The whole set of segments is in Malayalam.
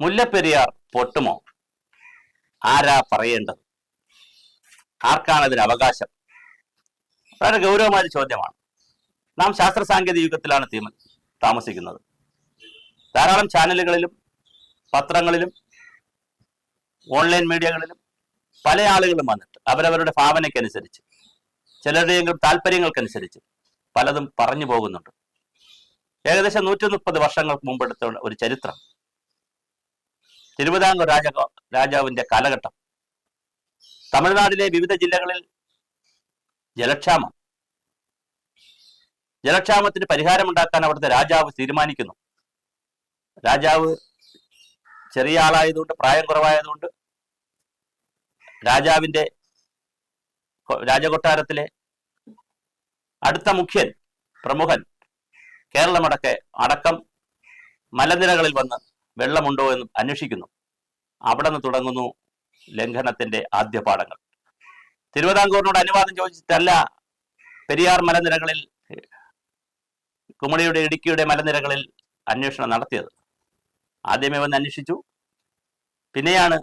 മുല്ലപ്പെരിയാർ പൊട്ടുമോ? ആരാ പറയേണ്ടത്? ആർക്കാണ് അതിന് അവകാശം? വളരെ ഗൗരവമായ ചോദ്യമാണ്. നാം ശാസ്ത്ര സാങ്കേതിക യുഗത്തിലാണ് തീമ- താമസിക്കുന്നത്. ധാരാളം ചാനലുകളിലും പത്രങ്ങളിലും ഓൺലൈൻ മീഡിയകളിലും പല ആളുകളും വന്നിട്ട് അവരവരുടെ ഭാവനയ്ക്കനുസരിച്ച് ചിലരുടെയെങ്കിലും താല്പര്യങ്ങൾക്കനുസരിച്ച് പലതും പറഞ്ഞു പോകുന്നുണ്ട്. ഏകദേശം നൂറ്റി മുപ്പത് വർഷങ്ങൾക്ക് മുമ്പെടുത്ത ഒരു ചരിത്രം തിരുവിതാംകൂർ രാജ രാജാവിന്റെ കാലഘട്ടം. തമിഴ്നാട്ടിലെ വിവിധ ജില്ലകളിൽ ജലക്ഷാമം. ജലക്ഷാമത്തിന് പരിഹാരമുണ്ടാക്കാൻ അവിടുത്തെ രാജാവ് തീരുമാനിക്കുന്നു. രാജാവ് ചെറിയ ആളായതുകൊണ്ട് പ്രായം കുറവായതുകൊണ്ട് രാജാവിന്റെ രാജകൊട്ടാരത്തിലെ അടുത്ത മുഖ്യൻ പ്രമുഖൻ കേരളമടക്കെ അടക്കം മലനിരകളിൽ വന്ന് വെള്ളമുണ്ടോ എന്ന് അന്വേഷിക്കുന്നു. അവിടെ നിന്ന് തുടങ്ങുന്നു ലംഘനത്തിന്റെ ആദ്യ പാഠങ്ങൾ തിരുവിതാംകൂറിനോട് അനുവാദം ചോദിച്ചിട്ടല്ല പെരിയാർ മലനിരകളിൽ കുമളിയുടെ ഇടുക്കിയുടെ മലനിരകളിൽ അന്വേഷണം നടത്തിയത്. ആദ്യമേ വന്ന് അന്വേഷിച്ചു. പിന്നെയാണ്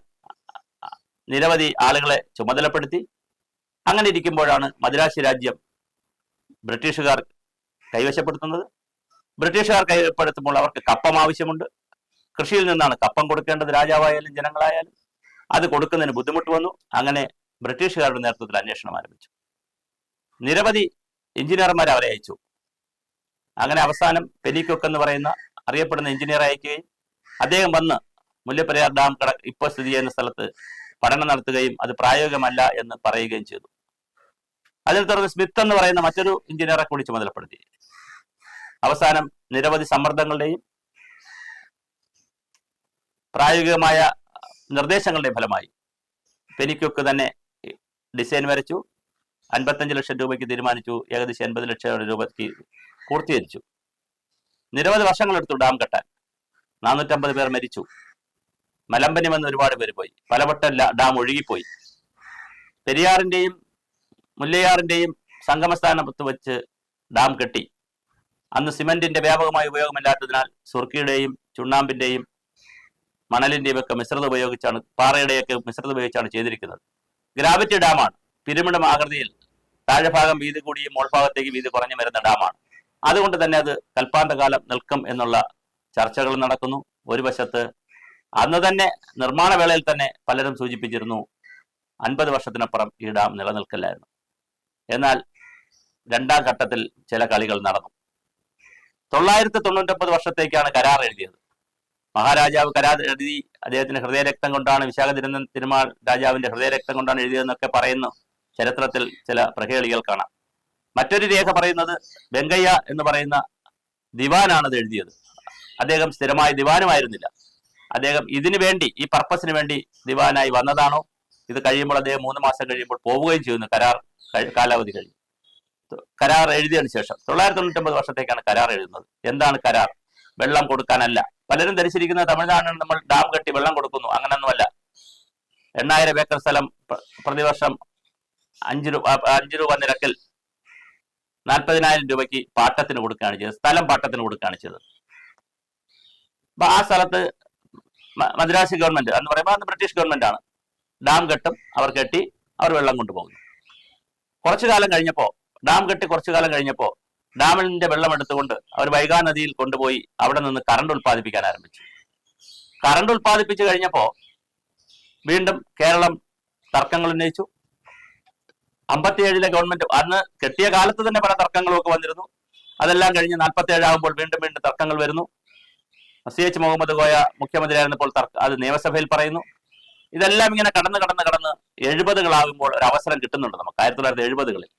നിരവധി ആളുകളെ ചുമതലപ്പെടുത്തി. അങ്ങനെ ഇരിക്കുമ്പോഴാണ് മദ്രാശി രാജ്യം ബ്രിട്ടീഷുകാർ കൈവശപ്പെടുത്തുന്നത്. ബ്രിട്ടീഷുകാർ കൈവശപ്പെടുത്തുമ്പോൾ അവർക്ക് കപ്പം ആവശ്യമുണ്ട്. കൃഷിയിൽ നിന്നാണ്. കപ്പം കൊടുക്കേണ്ടത് രാജാവായാലും ജനങ്ങളായാലും. അത് കൊടുക്കുന്നതിന് ബുദ്ധിമുട്ട് വന്നു. അങ്ങനെ ബ്രിട്ടീഷുകാരുടെ നേതൃത്വത്തിൽ അന്വേഷണം ആരംഭിച്ചു. നിരവധി എഞ്ചിനീയർമാർ അവരെ അയച്ചു. അങ്ങനെ അവസാനം പെലിക്കൊക്ക് എന്ന് പറയുന്ന അറിയപ്പെടുന്ന എഞ്ചിനീയർ അയക്കുകയും അദ്ദേഹം വന്ന് മുല്ലപ്പെരിയാർ ഡാം കട ഇപ്പോൾ സ്ഥിതി ചെയ്യുന്ന സ്ഥലത്ത് പഠനം നടത്തുകയും അത് പ്രായോഗികമല്ല എന്ന് പറയുകയും ചെയ്തു. അതിനെ തുടർന്ന് സ്മിത്ത് എന്ന് പറയുന്ന മറ്റൊരു എഞ്ചിനീയറെ കൂടി ചുമതലപ്പെടുത്തി. അവസാനം നിരവധി സമ്മർദ്ദങ്ങളുടെയും പ്രായോഗികമായ നിർദ്ദേശങ്ങളുടെ ഫലമായി. പെനിക്കൊക്കെ തന്നെ ഡിസൈൻ വരച്ചു. അൻപത്തഞ്ച് ലക്ഷം രൂപയ്ക്ക് തീരുമാനിച്ചു. ഏകദേശം എൺപത് ലക്ഷം രൂപയ്ക്ക് പൂർത്തീകരിച്ചു. നിരവധി വർഷങ്ങളെടുത്തു ഡാം കെട്ടാൻ. നാനൂറ്റമ്പത് പേർ മരിച്ചു. മലമ്പനി വന്ന് ഒരുപാട് പേര് പോയി. പലവട്ടം ഡാം ഒഴുകിപ്പോയി. പെരിയാറിന്റെയും മുല്ലയാറിന്റെയും സംഗമസ്ഥാനത്ത് വെച്ച് ഡാം കെട്ടി. അന്ന് സിമന്റിന്റെ വ്യാപകമായ ഉപയോഗമില്ലാത്തതിനാൽ സുർക്കിയുടെയും ചുണ്ണാമ്പിന്റെയും മണലിന്റെയും ഒക്കെ മിശ്രിത ഉപയോഗിച്ചാണ് പാറയുടെയൊക്കെ മിശ്രിത ഉപയോഗിച്ചാണ് ചെയ്തിരിക്കുന്നത്. ഗ്രാവിറ്റി ഡാമാണ്. പിരമിഡ് ആകൃതിയിൽ താഴെഭാഗം വീതി കൂടിയും മോൾഭാഗത്തേക്ക് വീതി കുറഞ്ഞു വരുന്ന ഡാമാണ്. അതുകൊണ്ട് തന്നെ അത് കൽപ്പാന്തകാലം നിൽക്കും എന്നുള്ള ചർച്ചകൾ നടക്കുന്നു. ഒരു വശത്ത് അന്ന് തന്നെ നിർമ്മാണ വേളയിൽ തന്നെ പലരും സൂചിപ്പിച്ചിരുന്നു അൻപത് വർഷത്തിനപ്പുറം ഈ ഡാം നിലനിൽക്കില്ലായിരുന്നു. എന്നാൽ രണ്ടാം ഘട്ടത്തിൽ ചില കളികൾ നടന്നു. തൊള്ളായിരത്തി തൊണ്ണൂറ്റൊമ്പത് വർഷത്തേക്കാണ് കരാർ എഴുതിയത്. മഹാരാജാവ് കരാർ എഴുതി അദ്ദേഹത്തിന്റെ ഹൃദയരക്തം കൊണ്ടാണ് വിശാഖ തിരുന്ന തിരുമാൾ രാജാവിന്റെ ഹൃദയരക്തം കൊണ്ടാണ് എഴുതിയതെന്നൊക്കെ പറയുന്നു ചരിത്രത്തിൽ ചില പ്രഹേളികൾ കാണാം. മറ്റൊരു രേഖ പറയുന്നത് വെങ്കയ്യ എന്ന് പറയുന്ന ദിവാനാണ് ഇത് എഴുതിയത്. അദ്ദേഹം സ്ഥിരമായി ദിവാനുമായിരുന്നില്ല. അദ്ദേഹം ഇതിനു വേണ്ടി ഈ പർപ്പസിന് വേണ്ടി ദിവാനായി വന്നതാണോ? ഇത് കഴിയുമ്പോൾ അദ്ദേഹം മൂന്ന് മാസം കഴിയുമ്പോൾ പോവുകയും ചെയ്യുന്നു. കരാർ കാലാവധി കഴിഞ്ഞു. കരാർ എഴുതിയതിനു ശേഷം തൊള്ളായിരത്തി തൊണ്ണൂറ്റൊമ്പത് വർഷത്തേക്കാണ് കരാർ എഴുതുന്നത്. എന്താണ് കരാർ? വെള്ളം കൊടുക്കാനല്ല. പലരും ധരിച്ചിരിക്കുന്ന തമിഴ്നാടിന് നമ്മൾ ഡാം കെട്ടി വെള്ളം കൊടുക്കുന്നു. അങ്ങനൊന്നുമല്ല. എണ്ണായിരം ഏക്കർ സ്ഥലം പ്രതിവർഷം അഞ്ച് രൂപ അഞ്ച് രൂപ നിരക്കിൽ നാൽപ്പതിനായിരം രൂപയ്ക്ക് പാട്ടത്തിന് കൊടുക്കുകയാണ് ചെയ്തത്. സ്ഥലം പാട്ടത്തിന് കൊടുക്കുകയാണ് ചെയ്തത്. അപ്പൊ ആ സ്ഥലത്ത് മദ്രാസി ഗവൺമെന്റ് എന്ന് പറയുമ്പോൾ അന്ന് ബ്രിട്ടീഷ് ഗവൺമെന്റ് ആണ്. ഡാം കെട്ടും അവർ കെട്ടി അവർ വെള്ളം കൊണ്ടുപോകുന്നു. കുറച്ചു കാലം കഴിഞ്ഞപ്പോ ഡാം കെട്ടി കുറച്ചു കാലം കഴിഞ്ഞപ്പോ ഡാമിന്റെ വെള്ളം എടുത്തുകൊണ്ട് അവർ വൈകാ നദിയിൽ കൊണ്ടുപോയി അവിടെ നിന്ന് കറണ്ട് ഉൽപ്പാദിപ്പിക്കാൻ ആരംഭിച്ചു. കറണ്ട് ഉൽപ്പാദിപ്പിച്ചു കഴിഞ്ഞപ്പോ വീണ്ടും കേരളം തർക്കങ്ങൾ ഉന്നയിച്ചു. അമ്പത്തിയേഴിലെ ഗവൺമെന്റ് അന്ന് കെട്ടിയ കാലത്ത് തന്നെ പല തർക്കങ്ങളൊക്കെ വന്നിരുന്നു. അതെല്ലാം കഴിഞ്ഞ് നാൽപ്പത്തി ഏഴാകുമ്പോൾ വീണ്ടും വീണ്ടും തർക്കങ്ങൾ വരുന്നു. സി എച്ച് മുഹമ്മദ് കോയ മുഖ്യമന്ത്രിയായിരുന്നപ്പോൾ തർക്ക അത് നിയമസഭയിൽ പറയുന്നു. ഇതെല്ലാം ഇങ്ങനെ കടന്ന് കടന്ന് കടന്ന് എഴുപതുകളാകുമ്പോൾ ഒരു അവസരം കിട്ടുന്നുണ്ട് നമുക്ക്. ആയിരത്തി തൊള്ളായിരത്തി എഴുപതുകളിൽ.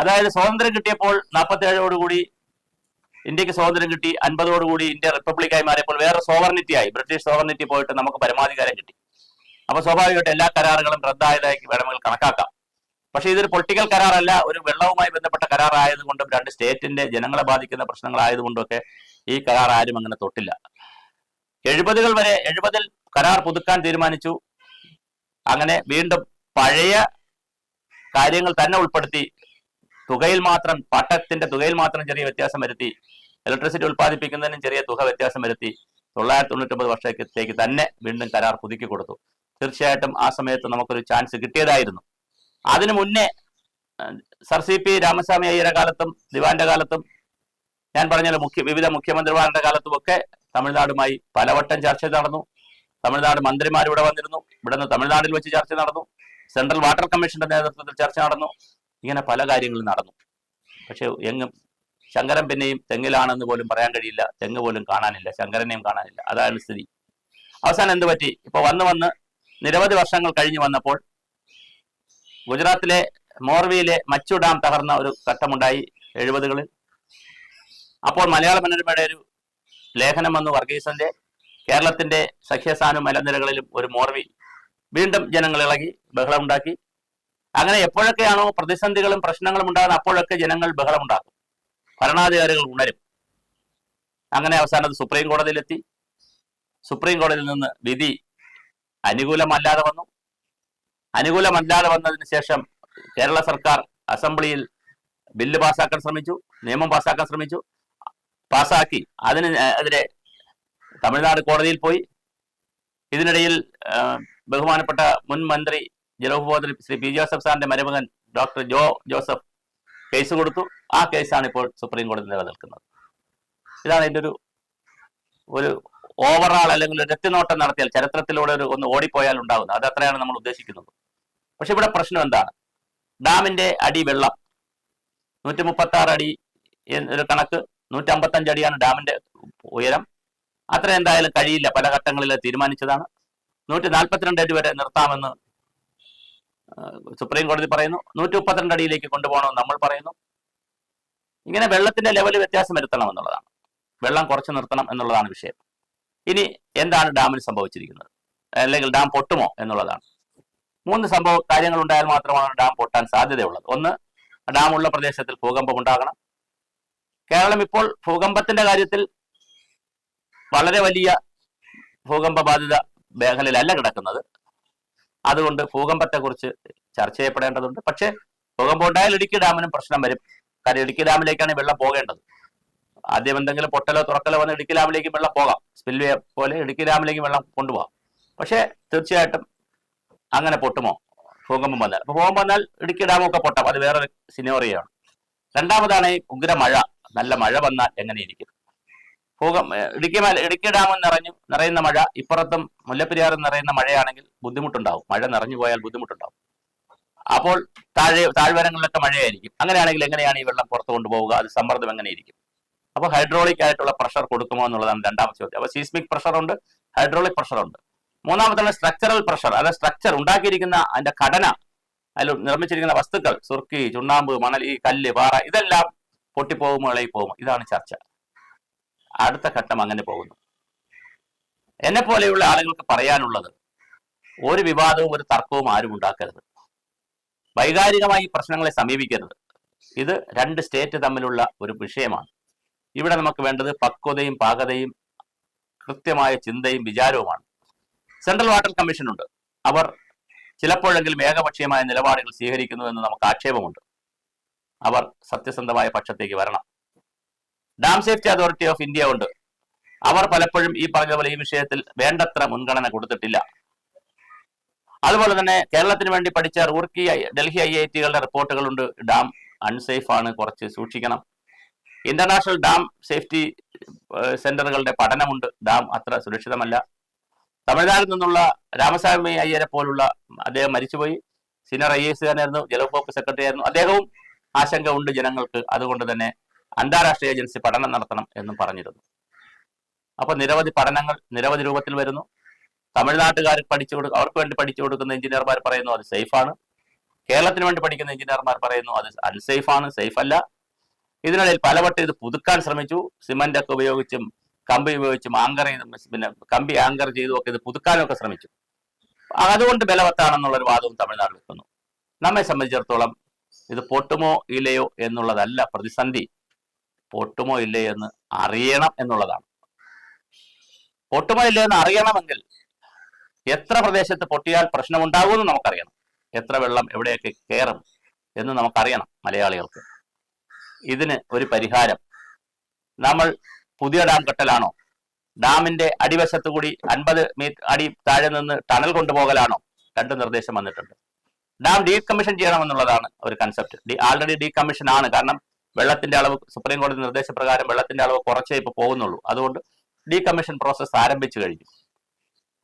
അതായത് സ്വാതന്ത്ര്യം കിട്ടിയപ്പോൾ നാൽപ്പത്തി ഏഴോടുകൂടി ഇന്ത്യയ്ക്ക് സ്വാതന്ത്ര്യം കിട്ടി അൻപതോടുകൂടി ഇന്ത്യ റിപ്പബ്ലിക്കായി മാറിയപ്പോൾ വേറെ സോവർണിറ്റി ആയി ബ്രിട്ടീഷ് സോവർണിറ്റി പോയിട്ട് നമുക്ക് പരമാധികാരം കിട്ടി. അപ്പൊ സ്വാഭാവികമായിട്ട് എല്ലാ കരാറുകളും റദ്ദായതായി വേണമെങ്കിൽ കണക്കാക്കാം. പക്ഷേ ഇതൊരു പൊളിറ്റിക്കൽ കരാറല്ല ഒരു വെള്ളവുമായി ബന്ധപ്പെട്ട കരാറായതുകൊണ്ടും രണ്ട് സ്റ്റേറ്റിന്റെ ജനങ്ങളെ ബാധിക്കുന്ന പ്രശ്നങ്ങളായതുകൊണ്ടും ഒക്കെ ഈ കരാർ ആരും അങ്ങനെ തൊട്ടില്ല. എഴുപതുകൾ വരെ എഴുപതിൽ കരാർ പുതുക്കാൻ തീരുമാനിച്ചു. അങ്ങനെ വീണ്ടും പഴയ കാര്യങ്ങൾ തന്നെ ഉൾപ്പെടുത്തി തുകയിൽ മാത്രം പട്ടത്തിന്റെ തുകയിൽ മാത്രം ചെറിയ വ്യത്യാസം വരുത്തി ഇലക്ട്രിസിറ്റി ഉൽപ്പാദിപ്പിക്കുന്നതിനും ചെറിയ തുക വ്യത്യാസം വരുത്തി തൊള്ളായിരത്തി തൊണ്ണൂറ്റൊമ്പത് വർഷത്തേക്ക് തന്നെ വീണ്ടും കരാർ പുതുക്കി കൊടുത്തു. തീർച്ചയായിട്ടും ആ സമയത്ത് നമുക്കൊരു ചാൻസ് കിട്ടിയതായിരുന്നു. അതിനു മുന്നേ സർ സി പി രാമസ്വാമി അയ്യരുടെ കാലത്തും ദിവാന്റെ കാലത്തും ഞാൻ പറഞ്ഞല്ലോ മുഖ്യ വിവിധ മുഖ്യമന്ത്രിമാരുടെ കാലത്തും ഒക്കെ തമിഴ്നാടുമായി പലവട്ടം ചർച്ച നടന്നു. തമിഴ്നാട് മന്ത്രിമാർ ഇവിടെ വന്നിരുന്നു. ഇവിടെ നിന്ന് തമിഴ്നാട്ടിൽ വെച്ച് ചർച്ച നടന്നു. സെൻട്രൽ വാട്ടർ കമ്മീഷന്റെ നേതൃത്വത്തിൽ ചർച്ച നടന്നു. ഇങ്ങനെ പല കാര്യങ്ങളും നടന്നു. പക്ഷെ എങ്ങും ശങ്കരൻ പിന്നെയും തെങ്ങിലാണെന്ന് പോലും പറയാൻ കഴിയില്ല. തെങ്ങ് പോലും കാണാനില്ല. ശങ്കരനെയും കാണാനില്ല. അതാണ് സ്ഥിതി. അവസാനം എന്ത് പറ്റി? ഇപ്പൊ വന്ന് വന്ന് നിരവധി വർഷങ്ങൾ കഴിഞ്ഞു വന്നപ്പോൾ ഗുജറാത്തിലെ മോർവിയിലെ മച്ചു ഡാം തകർന്ന ഒരു ഘട്ടമുണ്ടായി എഴുപതുകളിൽ. അപ്പോൾ മലയാള മനോരമയുടെ ഒരു ലേഖനം വന്നു വർഗീസന്റെ കേരളത്തിന്റെ സഖ്യസ്ഥാനും മലനിരകളിലും ഒരു മോർവി. വീണ്ടും ജനങ്ങൾ ഇളകി ബഹളമുണ്ടാക്കി. അങ്ങനെ എപ്പോഴൊക്കെയാണോ പ്രതിസന്ധികളും പ്രശ്നങ്ങളും ഉണ്ടാകുന്നത് അപ്പോഴൊക്കെ ജനങ്ങൾ ബഹളമുണ്ടാക്കും. ഭരണാധികാരികൾ ഉണരും. അങ്ങനെ അവസാനം അത് സുപ്രീം കോടതിയിലെത്തി. സുപ്രീം കോടതിയിൽ നിന്ന് വിധി അനുകൂലമല്ലാതെ വന്നു. അനുകൂലമല്ലാതെ വന്നതിന് ശേഷം കേരള സർക്കാർ അസംബ്ലിയിൽ ബില്ല് പാസ്സാക്കാൻ ശ്രമിച്ചു നിയമം പാസ്സാക്കാൻ ശ്രമിച്ചു. പാസ്സാക്കി അതിന് എതിരെ തമിഴ്നാട് കോടതിയിൽ പോയി. ഇതിനിടയിൽ ബഹുമാനപ്പെട്ട മുൻ മന്ത്രി ജലവിഭവമന്ത്രി ശ്രീ പി ജോസഫ് സാറിന്റെ മരുമകൻ ഡോക്ടർ ജോ ജോസഫ് കേസ് കൊടുത്തു. ആ കേസാണ് ഇപ്പോൾ സുപ്രീം കോടതി നിലനിൽക്കുന്നത്. ഇതാണ് ഇതിന്റെ ഒരു ഒരു ഓവറാൾ അല്ലെങ്കിൽ ഒരു രക്തനോട്ടം നടത്തിയാൽ ചരിത്രത്തിലൂടെ ഒരു ഒന്ന് ഓടിപ്പോയാൽ ഉണ്ടാകുന്നത് അത് അത്രയാണ് നമ്മൾ ഉദ്ദേശിക്കുന്നത്. പക്ഷെ ഇവിടെ പ്രശ്നം എന്താണ്? ഡാമിന്റെ അടി വെള്ളം. നൂറ്റി മുപ്പത്തി ആറ് അടി ഒരു കണക്ക് നൂറ്റി അമ്പത്തഞ്ച് അടിയാണ് ഡാമിന്റെ ഉയരം. അത്ര എന്തായാലും കഴിയില്ല. പല ഘട്ടങ്ങളിൽ തീരുമാനിച്ചതാണ്. നൂറ്റി നാൽപ്പത്തിരണ്ട് അടി വരെ നിർത്താമെന്ന് സുപ്രീം കോടതി പറയുന്നു നൂറ്റി മുപ്പത്തിരണ്ട് അടിയിലേക്ക് കൊണ്ടുപോകണമെന്ന് നമ്മൾ പറയുന്നു. ഇങ്ങനെ വെള്ളത്തിന്റെ ലെവൽ വ്യത്യാസം വരുത്തണം എന്നുള്ളതാണ് വെള്ളം കുറച്ച് നിർത്തണം എന്നുള്ളതാണ് വിഷയം. ഇനി എന്താണ് ഡാമിന് സംഭവിച്ചിരിക്കുന്നത്? അല്ലെങ്കിൽ ഡാം പൊട്ടുമോ എന്നുള്ളതാണ്. മൂന്ന് സംഭവ കാര്യങ്ങൾ ഉണ്ടായാൽ മാത്രമാണ് ഡാം പൊട്ടാൻ സാധ്യതയുള്ളത്. ഒന്ന് ഡാം ഉള്ള പ്രദേശത്തിൽ ഭൂകമ്പം ഉണ്ടാകണം. കേരളം ഇപ്പോൾ ഭൂകമ്പത്തിന്റെ കാര്യത്തിൽ വളരെ വലിയ ഭൂകമ്പ ബാധിത മേഖലയിലല്ല കിടക്കുന്നത്. അതുകൊണ്ട് ഭൂകമ്പത്തെക്കുറിച്ച് ചർച്ച ചെയ്യപ്പെടേണ്ടതുണ്ട്. പക്ഷേ ഭൂകമ്പം ഉണ്ടായാൽ ഇടുക്കി ഡാമിനും പ്രശ്നം വരും. കാര്യം ഇടുക്കി ഡാമിലേക്കാണ് വെള്ളം പോകേണ്ടത്. ആദ്യം എന്തെങ്കിലും പൊട്ടലോ തുറക്കലോ വന്ന് ഇടുക്കി ഡാമിലേക്ക് വെള്ളം പോകാം. സ്പിൽവേ പോലെ ഇടുക്കി ഡാമിലേക്ക് വെള്ളം കൊണ്ടുപോകാം. പക്ഷേ തീർച്ചയായിട്ടും അങ്ങനെ പൊട്ടുമോ? ഭൂകമ്പം വന്നാൽ. അപ്പൊ ഭൂകമ്പം വന്നാൽ ഇടുക്കി ഡാമൊക്കെ പൊട്ടാം. അത് വേറൊരു സിനോറിയാണ് രണ്ടാമതാണ് ഈ ഉഗ്ര മഴ നല്ല മഴ വന്നാൽ എങ്ങനെയിരിക്കും ഭൂകം ഇടുക്കി മല ഇടുക്കി ഡാം നിറഞ്ഞു നിറയുന്ന മഴ ഇപ്പുറത്തും മുല്ലപ്പെരിയാറും നിറയുന്ന മഴയാണെങ്കിൽ ബുദ്ധിമുട്ടുണ്ടാവും. മഴ നിറഞ്ഞു പോയാൽ ബുദ്ധിമുട്ടുണ്ടാവും. അപ്പോൾ താഴെ താഴ്വരങ്ങളിലൊക്കെ മഴയായിരിക്കും. അങ്ങനെയാണെങ്കിൽ എങ്ങനെയാണ് ഈ വെള്ളം പുറത്തു കൊണ്ടുപോവുക? അത് സമ്മർദ്ദം എങ്ങനെയിരിക്കും? അപ്പോൾ ഹൈഡ്രോളിക് ആയിട്ടുള്ള പ്രഷർ കൊടുക്കുമോ എന്നുള്ളതാണ് രണ്ടാമത്തെ ചോദ്യം. അപ്പോൾ സീസ്മിക് പ്രഷർ ഉണ്ട് ഹൈഡ്രോളിക് പ്രഷർ ഉണ്ട്. മൂന്നാമത്തെ സ്ട്രക്ചറൽ പ്രഷർ അതായത് സ്ട്രക്ചർ ഉണ്ടാക്കിയിരിക്കുന്ന അതിന്റെ ഘടന അതിൽ നിർമ്മിച്ചിരിക്കുന്ന വസ്തുക്കൾ സുർക്കി ചുണ്ണാമ്പ് മണൽ ഈ കല്ല് പാറ ഇതെല്ലാം പൊട്ടിപ്പോകുമോ ഇളകി പോകുമോ ഇതാണ് ചർച്ച. അടുത്ത ഘട്ടം അങ്ങനെ പോകുന്നു. എന്നെ പോലെയുള്ള ആളുകൾക്ക് പറയാനുള്ളത് ഒരു വിവാദവും ഒരു തർക്കവും ആരും ഉണ്ടാക്കരുത്. വൈകാരികമായി പ്രശ്നങ്ങളെ സമീപിക്കരുത്. ഇത് രണ്ട് സ്റ്റേറ്റ് തമ്മിലുള്ള ഒരു വിഷയമാണ്. ഇവിടെ നമുക്ക് വേണ്ടത് പക്വതയും പാകതയും കൃത്യമായ ചിന്തയും വിചാരവുമാണ്. സെൻട്രൽ വാട്ടർ കമ്മീഷൻ ഉണ്ട്. അവർ ചിലപ്പോഴെങ്കിലും ഏകപക്ഷീയമായ നിലപാടുകൾ സ്വീകരിക്കുന്നു എന്ന് നമുക്ക് ആക്ഷേപമുണ്ട്. അവർ സത്യസന്ധമായ പക്ഷത്തേക്ക് വരണം. Dam safety authority of India ഉണ്ട്. അവർ പലപ്പോഴും ഈ പറഞ്ഞതുപോലെ ഈ വിഷയത്തിൽ വേണ്ടത്ര മുൻഗണന കൊടുത്തിട്ടില്ല. അതുപോലെ തന്നെ കേരളത്തിന് വേണ്ടി പഠിച്ച റൂർക്കി ഡൽഹി ഐ ഐ ടികളുടെ റിപ്പോർട്ടുകളുണ്ട് ഡാം അൺസേഫ് ആണ് കുറച്ച് സൂക്ഷിക്കണം. ഇന്റർനാഷണൽ ഡാം സേഫ്റ്റി സെന്ററുകളുടെ പഠനമുണ്ട്. ഡാം അത്ര സുരക്ഷിതമല്ല. തമിഴ്നാട്ടിൽ നിന്നുള്ള രാമസ്വാമി അയ്യരെ പോലുള്ള അദ്ദേഹം മരിച്ചുപോയി. സീനിയർ ഐ എസ് ആയിരുന്നു ജലവകുപ്പ് സെക്രട്ടറി ആയിരുന്നു. അദ്ദേഹവും ആശങ്ക ഉണ്ട് ജനങ്ങൾക്ക്. അതുകൊണ്ട് തന്നെ അന്താരാഷ്ട്ര ഏജൻസി പഠനം നടത്തണം എന്നും പറഞ്ഞിരുന്നു. അപ്പൊ നിരവധി പഠനങ്ങൾ നിരവധി രൂപത്തിൽ വരുന്നു. തമിഴ്നാട്ടുകാർ പഠിച്ചു കൊടു അവർക്ക് വേണ്ടി പഠിച്ചു കൊടുക്കുന്ന എഞ്ചിനീയർമാർ പറയുന്നു അത് സേഫാണ്. കേരളത്തിന് വേണ്ടി പഠിക്കുന്ന എഞ്ചിനീയർമാർ പറയുന്നു അത് അൺസേഫാണ് സേഫ് അല്ല ഇതിനിടയിൽ പലവട്ടം ഇത് പുതുക്കാൻ ശ്രമിച്ചു. സിമന്റ് ഒക്കെ ഉപയോഗിച്ചും കമ്പി ഉപയോഗിച്ചും ആങ്കർ പിന്നെ കമ്പി ആങ്കർ ചെയ്തു ഒക്കെ ഇത് പുതുക്കാനൊക്കെ ശ്രമിച്ചു. അതുകൊണ്ട് ബലവത്താണെന്നുള്ളൊരു വാദവും തമിഴ്നാട് വെക്കുന്നു നമ്മെ സംബന്ധിച്ചിടത്തോളം ഇത് പൊട്ടുമോ ഇല്ലയോ എന്നുള്ളതല്ല പ്രതിസന്ധി. പൊട്ടുമോ ഇല്ലേ എന്ന് അറിയണം എന്നുള്ളതാണ്. പൊട്ടുമോ ഇല്ലേ എന്ന് അറിയണമെങ്കിൽ എത്ര പ്രദേശത്ത് പൊട്ടിയാൽ പ്രശ്നമുണ്ടാകുമെന്ന് നമുക്കറിയണം. എത്ര വെള്ളം എവിടെയൊക്കെ കയറും എന്ന് നമുക്കറിയണം മലയാളികൾക്ക്. ഇതിന് ഒരു പരിഹാരം. നമ്മൾ പുതിയ ഡാം കെട്ടലാണോ? ഡാമിന്റെ അടിവശത്ത് കൂടി അൻപത് മീറ്റർ അടി താഴെ നിന്ന് ടണൽ കൊണ്ടുപോകലാണോ? രണ്ട് നിർദ്ദേശം വന്നിട്ടുണ്ട്. ഡാം ഡീകമ്മീഷൻ ചെയ്യണമെന്നുള്ളതാണ് ഒരു കൺസെപ്റ്റ് ആൾറെഡി ഡീകമ്മീഷൻ ആണ് കാരണം വെള്ളത്തിന്റെ അളവ് സുപ്രീം കോടതി നിർദ്ദേശപ്രകാരം വെള്ളത്തിന്റെ അളവ് കുറച്ചേ ഇപ്പൊ പോകുന്നുള്ളൂ. അതുകൊണ്ട് ഡീകമ്മീഷൻ പ്രോസസ്സ് ആരംഭിച്ചു കഴിഞ്ഞു.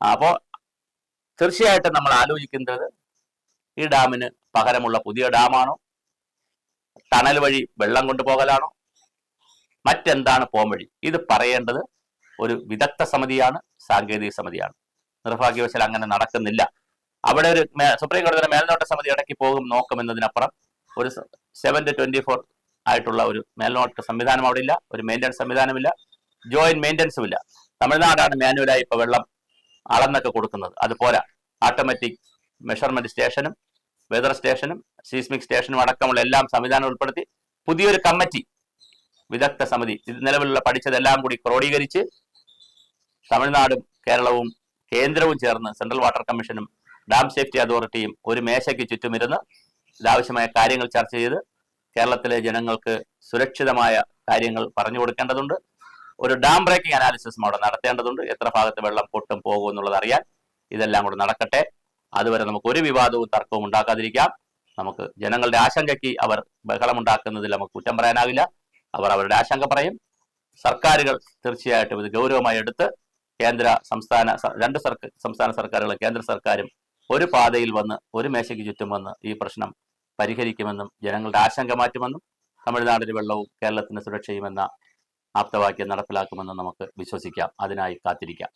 അപ്പോൾ തീർച്ചയായിട്ടും നമ്മൾ ആലോചിക്കുന്നത് ഈ ഡാമിന് പകരമുള്ള പുതിയ ഡാമാണോ? ടണൽ വഴി വെള്ളം കൊണ്ടുപോകലാണോ? മറ്റെന്താണ് പോംവഴി ഇത് പറയേണ്ടത് ഒരു വിദഗ്ധ സമിതിയാണ് സാങ്കേതിക സമിതിയാണ്. നിർഭാഗ്യവശാൽ അങ്ങനെ നടക്കുന്നില്ല. അവിടെ ഒരു സുപ്രീം കോടതിയുടെ മേൽനോട്ട സമിതി ഇടയ്ക്ക് പോകും നോക്കും എന്നതിനപ്പുറം ഒരു സെവൻ ടു ട്വന്റി ഫോർ ആയിട്ടുള്ള ഒരു മേൽനോട്ട സംവിധാനം അവിടെ ഇല്ല ഒരു മെയിന്റനൻസ് സംവിധാനമില്ല ജോയിന്റ് മെയിന്റനൻസും ഇല്ല. തമിഴ്നാടാണ് മാനുവലായി ഇപ്പോൾ വെള്ളം അളന്നൊക്കെ കൊടുക്കുന്നത്. അതുപോലെ ഓട്ടോമാറ്റിക് മെഷർമെന്റ് സ്റ്റേഷനും വെതർ സ്റ്റേഷനും സീസ്മിക് സ്റ്റേഷനും അടക്കമുള്ള എല്ലാം സംവിധാനം ഉൾപ്പെടുത്തി പുതിയൊരു കമ്മിറ്റി വിദഗ്ധ സമിതി നിലവിലുള്ള പഠിച്ചതെല്ലാം കൂടി ക്രോഡീകരിച്ച് തമിഴ്നാടും കേരളവും കേന്ദ്രവും ചേർന്ന് സെൻട്രൽ വാട്ടർ കമ്മീഷനും ഡാം സേഫ്റ്റി അതോറിറ്റിയും ഒരു മേശയ്ക്ക് ചുറ്റുമിരുന്ന് ഇതാവശ്യമായ കാര്യങ്ങൾ ചർച്ച ചെയ്ത് കേരളത്തിലെ ജനങ്ങൾക്ക് സുരക്ഷിതമായ കാര്യങ്ങൾ പറഞ്ഞു കൊടുക്കേണ്ടതുണ്ട്. ഒരു ഡാം ബ്രേക്കിംഗ് അനാലിസിസും അവിടെ നടത്തേണ്ടതുണ്ട്. എത്ര ഭാഗത്ത് വെള്ളം പൊട്ടും പോകും എന്നുള്ളത് അറിയാൻ ഇതെല്ലാം കൂടെ നടക്കട്ടെ. അതുവരെ നമുക്ക് ഒരു വിവാദവും തർക്കവും ഉണ്ടാക്കാതിരിക്കാം. നമുക്ക് ജനങ്ങളുടെ ആശങ്കയ്ക്ക് അവർ ബഹളമുണ്ടാക്കുന്നതിൽ നമുക്ക് കുറ്റം പറയാനാവില്ല. അവർ അവരുടെ ആശങ്ക പറയും. സർക്കാരുകൾ തീർച്ചയായിട്ടും ഇത് ഗൗരവമായി എടുത്ത് കേന്ദ്ര സംസ്ഥാന രണ്ട് സർക്കാർ സംസ്ഥാന സർക്കാരുകളും കേന്ദ്ര സർക്കാരും ഒരു പാതയിൽ വന്ന് ഒരു മേശയ്ക്ക് ചുറ്റും വന്ന് ഈ പ്രശ്നം പരിഹരിക്കുമെന്നും ജനങ്ങളുടെ ആശങ്ക മാറ്റുമെന്നും തമിഴ്നാടിന് വെള്ളവും കേരളത്തിന് സുരക്ഷയുമെന്ന ആപ്തവാക്യം നടപ്പിലാക്കുമെന്നും നമുക്ക് വിശ്വസിക്കാം. അതിനായി കാത്തിരിക്കാം.